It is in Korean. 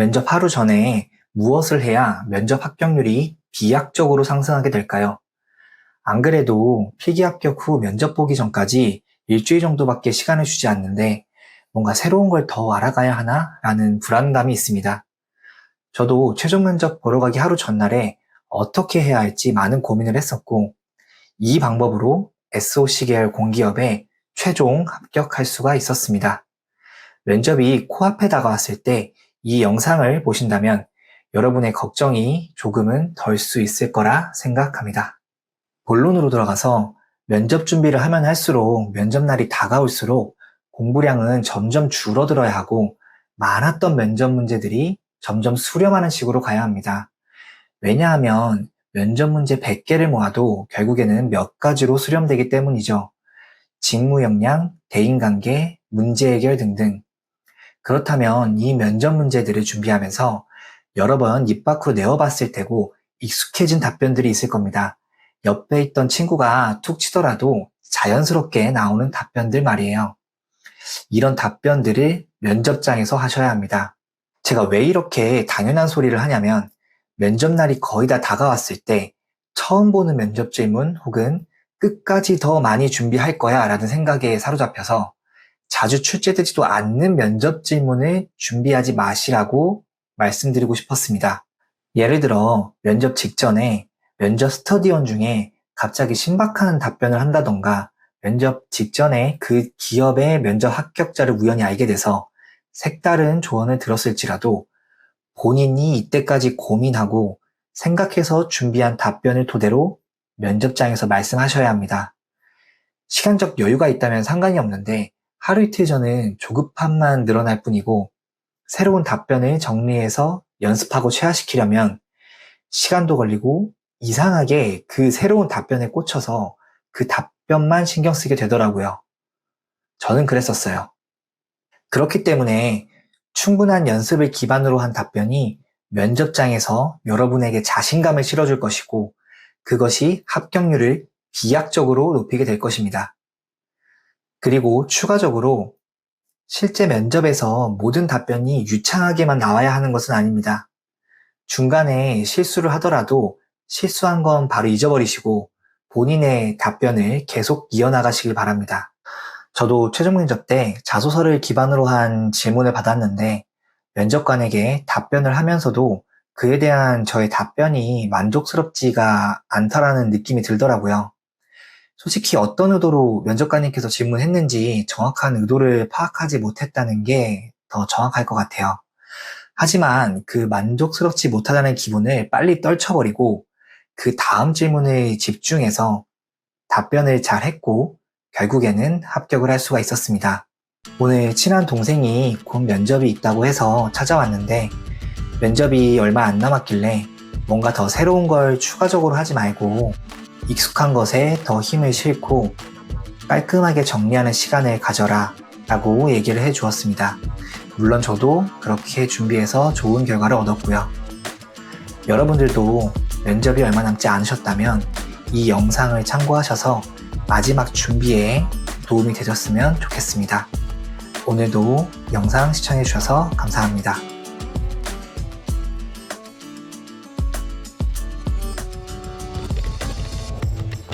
면접 하루 전에 무엇을 해야 면접 합격률이 비약적으로 상승하게 될까요? 안 그래도 필기 합격 후 면접 보기 전까지 일주일 정도밖에 시간을 주지 않는데 뭔가 새로운 걸 더 알아가야 하나? 라는 불안감이 있습니다. 저도 최종 면접 보러 가기 하루 전날에 어떻게 해야 할지 많은 고민을 했었고, 이 방법으로 SOC 계열 공기업에 최종 합격할 수가 있었습니다. 면접이 코앞에 다가왔을 때 이 영상을 보신다면 여러분의 걱정이 조금은 덜 수 있을 거라 생각합니다. 본론으로 들어가서 면접 준비를 하면 할수록 면접날이 다가올수록 공부량은 점점 줄어들어야 하고 많았던 면접 문제들이 점점 수렴하는 식으로 가야 합니다. 왜냐하면 면접 문제 100개를 모아도 결국에는 몇 가지로 수렴되기 때문이죠. 직무 역량, 대인관계, 문제 해결 등등. 그렇다면 이 면접 문제들을 준비하면서 여러 번 입 밖으로 내어봤을 테고 익숙해진 답변들이 있을 겁니다. 옆에 있던 친구가 툭 치더라도 자연스럽게 나오는 답변들 말이에요. 이런 답변들을 면접장에서 하셔야 합니다. 제가 왜 이렇게 당연한 소리를 하냐면 면접날이 거의 다 다가왔을 때 처음 보는 면접 질문 혹은 끝까지 더 많이 준비할 거야 라는 생각에 사로잡혀서 자주 출제되지도 않는 면접 질문을 준비하지 마시라고 말씀드리고 싶었습니다. 예를 들어 면접 직전에 면접 스터디원 중에 갑자기 신박한 답변을 한다던가 면접 직전에 그 기업의 면접 합격자를 우연히 알게 돼서 색다른 조언을 들었을지라도 본인이 이때까지 고민하고 생각해서 준비한 답변을 토대로 면접장에서 말씀하셔야 합니다. 시간적 여유가 있다면 상관이 없는데 하루 이틀 전은 조급함만 늘어날 뿐이고 새로운 답변을 정리해서 연습하고 체화시키려면 시간도 걸리고 이상하게 그 새로운 답변에 꽂혀서 그 답변만 신경 쓰게 되더라고요. 저는 그랬었어요. 그렇기 때문에 충분한 연습을 기반으로 한 답변이 면접장에서 여러분에게 자신감을 실어줄 것이고 그것이 합격률을 비약적으로 높이게 될 것입니다. 그리고 추가적으로 실제 면접에서 모든 답변이 유창하게만 나와야 하는 것은 아닙니다. 중간에 실수를 하더라도 실수한 건 바로 잊어버리시고 본인의 답변을 계속 이어나가시길 바랍니다. 저도 최종 면접 때 자소서를 기반으로 한 질문을 받았는데 면접관에게 답변을 하면서도 그에 대한 저의 답변이 만족스럽지가 않다라는 느낌이 들더라고요. 솔직히 어떤 의도로 면접관님께서 질문했는지 정확한 의도를 파악하지 못했다는 게 더 정확할 것 같아요. 하지만 그 만족스럽지 못하다는 기분을 빨리 떨쳐버리고 그 다음 질문에 집중해서 답변을 잘 했고 결국에는 합격을 할 수가 있었습니다. 오늘 친한 동생이 곧 면접이 있다고 해서 찾아왔는데 면접이 얼마 안 남았길래 뭔가 더 새로운 걸 추가적으로 하지 말고 익숙한 것에 더 힘을 싣고 깔끔하게 정리하는 시간을 가져라 라고 얘기를 해 주었습니다. 물론 저도 그렇게 준비해서 좋은 결과를 얻었고요. 여러분들도 면접이 얼마 남지 않으셨다면 이 영상을 참고하셔서 마지막 준비에 도움이 되셨으면 좋겠습니다. 오늘도 영상 시청해 주셔서 감사합니다.